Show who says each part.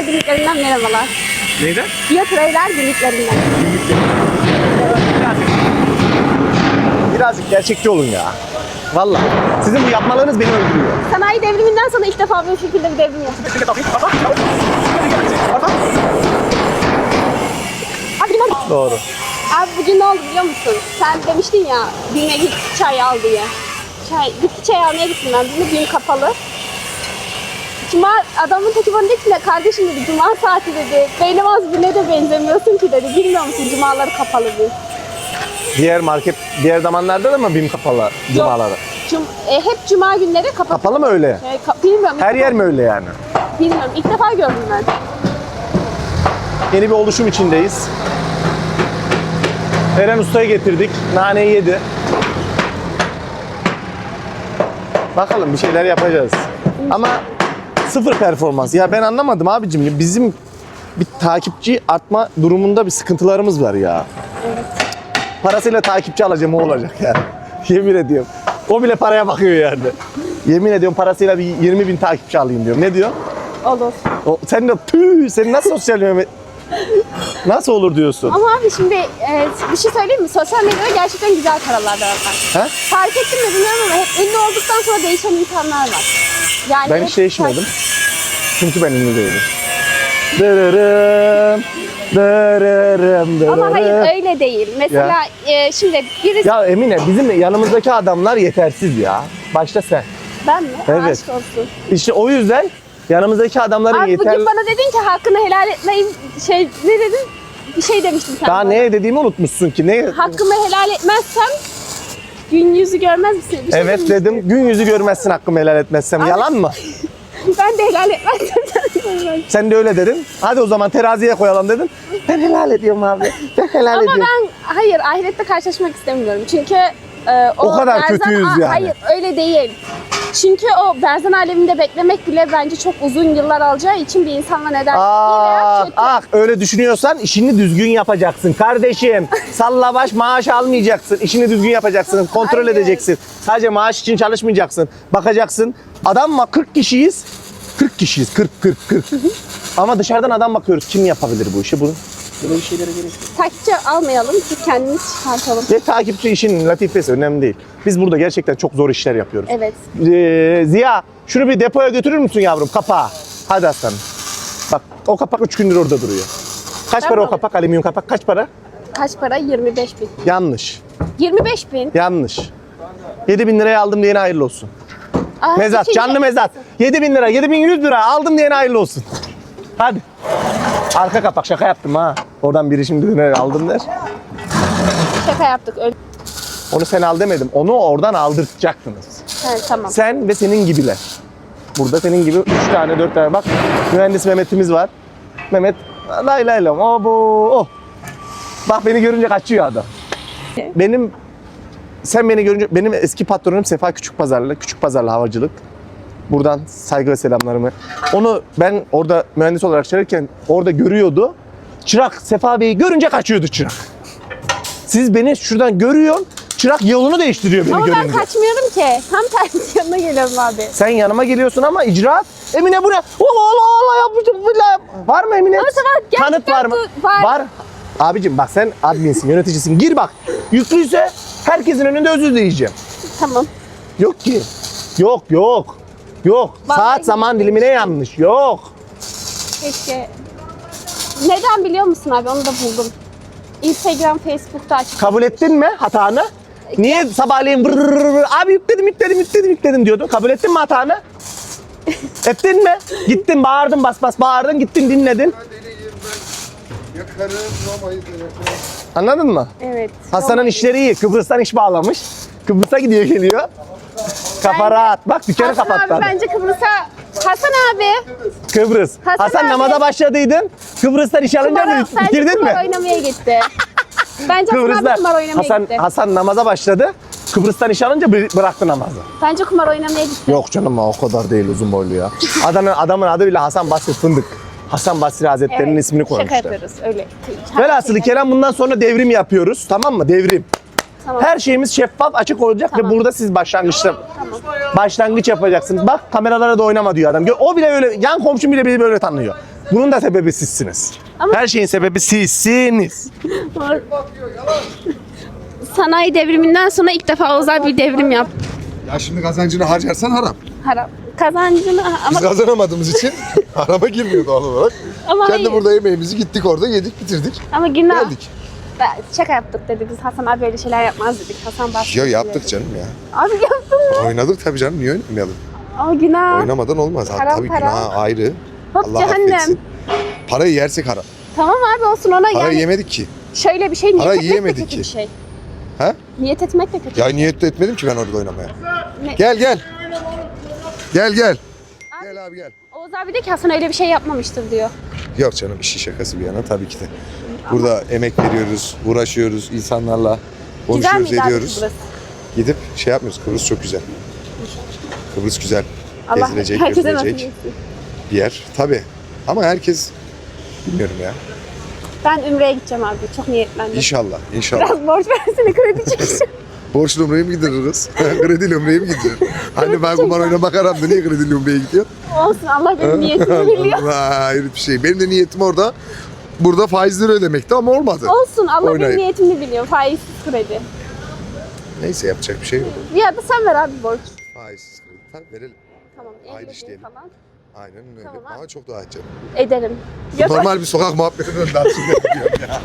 Speaker 1: günlüklerinden merhabalar.
Speaker 2: Neyden?
Speaker 1: Biyotreyler günlüklerinden.
Speaker 2: Birazcık gerçekçi olun ya. Vallahi. Sizin bu yapmalarınız beni öldürüyor.
Speaker 1: Sanayi devriminden sonra ilk defa bu şekilde bir devrim. Abi limon.
Speaker 2: Doğru.
Speaker 1: Abi bugün ne oldu biliyor musun? Sen demiştin ya BİM'e git çay al diye. Çay, gitti çay almaya gittim ben. Bunu BİM kapalı. Cuma adamın teki bana dedi ki "Ne kardeşim dedi cuma saati dedi. Beynamaz birine de benzemiyorsun ki dedi. Bilmiyor musun cumaları kapalı BİM.
Speaker 2: Diğer market, diğer zamanlarda da mı BİM kapalı cumaları?
Speaker 1: Cum, e, hep cuma günleri kapalı.
Speaker 2: Kapalı mı öyle?
Speaker 1: E, ka- bilmiyorum.
Speaker 2: Her yer mi öyle yani?
Speaker 1: Bilmiyorum. İlk defa gördüm ben.
Speaker 2: Yeni bir oluşum içindeyiz. Eren Usta'yı getirdik. Naneyi yedi. Bakalım bir şeyler yapacağız. Ama sıfır performans. Ya ben anlamadım abicim. Bizim bir takipçi artma durumunda bir sıkıntılarımız var ya. Parasıyla takipçi alacağım o olacak yani. Yemin ediyorum. O bile paraya bakıyor yani. Yemin ediyorum parasıyla bir 20 bin takipçi alayım diyorum. Ne diyor?
Speaker 1: Olur.
Speaker 2: O, sen de tüh, sen nasıl sosyal medya... Nasıl olur diyorsun?
Speaker 1: Ama abi şimdi e, bir şey söyleyeyim mi? Sosyal medyada gerçekten güzel paralar var.
Speaker 2: He?
Speaker 1: Fark ettim mi bilmiyorum ama hep ünlü olduktan sonra değişen insanlar var. Yani
Speaker 2: Ben hiç değişmedim. Çünkü ben ünlü değilim. Dırırım, dırırım, dırırım.
Speaker 1: Ama hayır öyle değil. Mesela e, şimdi birisi
Speaker 2: Ya Emine bizim yanımızdaki adamlar yetersiz ya. Başta sen.
Speaker 1: ben mi?
Speaker 2: Evet.
Speaker 1: Aşk olsun.
Speaker 2: İşte o yüzden yanımızdaki adamların
Speaker 1: Abi
Speaker 2: yeter...
Speaker 1: bugün bana dedin ki hakkını helal etmeyin şey ne dedin? Bir şey demiştin sen.
Speaker 2: Daha
Speaker 1: bana.
Speaker 2: ne dediğimi unutmuşsun ki. Ne?
Speaker 1: Hakkımı helal etmezsem gün yüzü görmez misin? Bir şey
Speaker 2: Evet
Speaker 1: demiştin.
Speaker 2: dedim. Gün yüzü görmezsin hakkımı helal etmezsem.
Speaker 1: Abi-
Speaker 2: Yalan mı?
Speaker 1: Ben de helal etmezsem.
Speaker 2: Sen de öyle dedin. Hadi o zaman teraziye koyalım dedin. Ben helal ediyorum abi. Ben helal
Speaker 1: Ama
Speaker 2: ediyorum.
Speaker 1: ben hayır ahirette karşılaşmak istemiyorum. Çünkü e, o,
Speaker 2: O kadar
Speaker 1: berzan-
Speaker 2: kötüyüz yani.
Speaker 1: Hayır öyle değil. Çünkü o berzan aleminde beklemek bile bence çok uzun yıllar alacağı için bir insanla neden iyi veya
Speaker 2: Ah,
Speaker 1: kötü.
Speaker 2: ah öyle düşünüyorsan işini düzgün yapacaksın kardeşim. Salla baş maaş almayacaksın. İşini düzgün yapacaksın. Kontrol edeceksin. Sadece maaş için çalışmayacaksın. Bakacaksın. Adam mı 40 kişiyiz. 40 kişiyiz. 40 40 40. Ama dışarıdan adam bakıyoruz. Kim yapabilir bu işi? Bunu böyle bir şeylere gerek yok.
Speaker 1: Takipçi almayalım, biz kendimiz çıkartalım.
Speaker 2: Ve takipçi işin latifesi önemli değil. Biz burada gerçekten çok zor işler yapıyoruz.
Speaker 1: Evet.
Speaker 2: Ee, Ziya şunu bir depoya götürür müsün yavrum kapağı? Hadi aslanım. Bak o kapak 3 gündür orada duruyor. Kaç
Speaker 1: Ben
Speaker 2: para o
Speaker 1: mi
Speaker 2: kapak? Alüminyum kapak kaç para?
Speaker 1: Kaç para? 25 bin.
Speaker 2: Yanlış.
Speaker 1: 25 bin.
Speaker 2: Yanlış. 7 bin liraya aldım diyene hayırlı olsun.
Speaker 1: Aa,
Speaker 2: Mezat, canlı mezat. 7 bin lira, 7100 lira aldım diyene hayırlı olsun. Hadi. Arka kapak şaka yaptım ha. Oradan biri şimdi döner aldım der.
Speaker 1: Şaka yaptık. Öyle.
Speaker 2: Onu sen al demedim. Onu oradan aldırtacaktınız.
Speaker 1: Evet, tamam.
Speaker 2: Sen ve senin gibiler. Burada senin gibi 3 tane 4 tane bak mühendis Mehmet'imiz var. Mehmet lay lay lam o bu oh. Bak beni görünce kaçıyor adam. Benim sen beni görünce benim eski patronum Sefa Küçük Pazarlı, Küçük Pazarlı Havacılık. Buradan saygı ve selamlarımı. Onu ben orada mühendis olarak çalışırken orada görüyordu. Çırak Sefa Bey'i görünce kaçıyordu çırak. Siz beni şuradan görüyorsun. Çırak yolunu değiştiriyor beni
Speaker 1: Ama ben
Speaker 2: görünce.
Speaker 1: kaçmıyorum ki. Tam tersi yanına geliyorum abi.
Speaker 2: Sen yanıma geliyorsun ama icraat. Emine bu ne? Allah Allah Allah yapmışım. billah. Var mı Emine?
Speaker 1: Ama Sefa, gerçekten
Speaker 2: Kanıt var mı?
Speaker 1: bu- var.
Speaker 2: Abicim bak sen adminsin, yöneticisin. Gir bak. Yüklüyse herkesin önünde özür dileyeceğim.
Speaker 1: Tamam.
Speaker 2: Yok ki. Yok yok. Yok.
Speaker 1: Vallahi
Speaker 2: Saat zaman dilimine yanlış. Yok.
Speaker 1: Keşke. Neden biliyor musun abi? Onu da buldum. Instagram, Facebook'ta açık.
Speaker 2: Kabul ettin mi hatanı? Niye sabahleyin vır vır vır vır, abi yükledim yükledim yükledim yükledim diyordun. Kabul ettin mi hatanı? Ettin mi? Gittin bağırdın bas bas bağırdın gittin dinledin.
Speaker 3: Yakarım Roma'yı da yakarım.
Speaker 2: Anladın mı?
Speaker 1: Evet.
Speaker 2: Hasan'ın işleri iyi. Kıbrıs'tan iş bağlamış. Kıbrıs'a gidiyor geliyor. Kafa rahat. Bak dükkanı
Speaker 1: Hasan
Speaker 2: kapattı.
Speaker 1: abi
Speaker 2: adam.
Speaker 1: bence Kıbrıs'a... Hasan abi.
Speaker 2: Kıbrıs.
Speaker 1: Hasan
Speaker 2: Hasan,
Speaker 1: abi-
Speaker 2: namaza başladıydın. Kıbrıs'tan iş alınca
Speaker 1: Kumara,
Speaker 2: mı
Speaker 1: bence
Speaker 2: bitirdin
Speaker 1: kumar
Speaker 2: mi?
Speaker 1: oynamaya gitti. Bence Hasan
Speaker 2: Kıbrıs'ta
Speaker 1: abi kumar oynamaya
Speaker 2: Hasan,
Speaker 1: gitti.
Speaker 2: Hasan namaza başladı. Kıbrıs'tan iş alınca bı- bıraktı namazı.
Speaker 1: Bence kumar oynamaya gitti.
Speaker 2: Yok canım o kadar değil uzun boylu ya. Adamın, adamın adı bile Hasan Basri Fındık. Hasan Basri Hazretleri'nin ismini
Speaker 1: Şaka
Speaker 2: koymuşlar.
Speaker 1: yapıyoruz öyle.
Speaker 2: Velhasılı kelam bundan sonra devrim yapıyoruz. Tamam mı? Devrim.
Speaker 1: Tamam.
Speaker 2: Her şeyimiz şeffaf, açık olacak
Speaker 1: Tamam.
Speaker 2: ve burada siz başlangıçta başlangıç yapacaksınız. Bak kameralara da oynama diyor adam. O bile öyle, yan komşum bile beni böyle tanıyor. Bunun da sebebi sizsiniz.
Speaker 1: Ama-
Speaker 2: Her şeyin sebebi sizsiniz.
Speaker 1: Sanayi devriminden sonra ilk defa abi bir devrim yaptı.
Speaker 3: Ya şimdi kazancını harcarsan haram.
Speaker 1: Haram. Kazancını ama,
Speaker 3: Biz kazanamadığımız için harama girmiyor doğal olarak.
Speaker 1: ama
Speaker 3: Kendi
Speaker 1: hayır.
Speaker 3: burada yemeğimizi gittik orada yedik bitirdik.
Speaker 1: Ama günah.
Speaker 3: Geldik.
Speaker 1: Şaka yaptık dedi. Biz Hasan abi öyle şeyler yapmaz dedik. Hasan bastı.
Speaker 3: Ya yaptık canım ya.
Speaker 1: Abi yaptın mı?
Speaker 3: Oynadık tabii canım niye oynamayalım?
Speaker 1: Ama günah.
Speaker 3: Oynamadan olmaz. Ha,
Speaker 1: Haram
Speaker 3: tabii
Speaker 1: para.
Speaker 3: günah ayrı.
Speaker 1: Bak
Speaker 3: Allah
Speaker 1: cehennem.
Speaker 3: affetsin. Parayı yersek haram.
Speaker 1: Tamam abi olsun ona
Speaker 3: Parayı
Speaker 1: yani.
Speaker 3: yemedik ki.
Speaker 1: Şöyle bir şey niyet etmek de kötü
Speaker 3: ki.
Speaker 1: bir şey.
Speaker 3: Ha?
Speaker 1: Niyet etmek de kötü.
Speaker 3: Ya niyet de etmedim ki ben orada oynamaya.
Speaker 1: Ne?
Speaker 3: Gel gel. Gel gel. Gel abi gel.
Speaker 1: Oğuz abi de ki Hasan öyle bir şey yapmamıştır diyor.
Speaker 3: Yok canım işi şakası bir yana tabii ki de. Burada emek veriyoruz, uğraşıyoruz insanlarla.
Speaker 1: Güzel
Speaker 3: Konuşuyoruz,
Speaker 1: miydi abi
Speaker 3: ediyoruz.
Speaker 1: Kıbrıs?
Speaker 3: Gidip şey yapmıyoruz. Kıbrıs çok güzel. Kıbrıs güzel.
Speaker 1: Allah
Speaker 3: Gezilecek,
Speaker 1: herkese nasip
Speaker 3: görülecek
Speaker 1: etsin.
Speaker 3: bir yer. Tabii. Ama herkes bilmiyorum ya.
Speaker 1: Ben Ümre'ye gideceğim abi. Çok niyetlendim.
Speaker 3: İnşallah, inşallah.
Speaker 1: Biraz borç versene kredi çekeceğim.
Speaker 3: Borçlu umreyi mi gidiririz? Krediyle umreyi mi gidirir? Hani ben kumar oynamak haramdı. Niye krediyle umreye gidiyor?
Speaker 1: Olsun Allah benim niyetimi biliyor.
Speaker 3: Hayır bir şey. Benim de niyetim orada. Burada faizleri ödemekti ama olmadı.
Speaker 1: Olsun Allah
Speaker 3: Oynayın.
Speaker 1: benim niyetimi biliyor. Faizsiz kredi.
Speaker 3: Neyse yapacak bir şey yok.
Speaker 1: Ya da sen ver abi borç.
Speaker 3: Faizsiz kredi. Tamam verelim.
Speaker 1: Tamam. Bin
Speaker 3: işleyelim.
Speaker 1: Falan.
Speaker 3: Aynen öyle.
Speaker 1: Tamam abi.
Speaker 3: Ama çok daha edeceğim.
Speaker 1: Ederim.
Speaker 3: Normal bir sokak muhabbetinden daha sonra ya.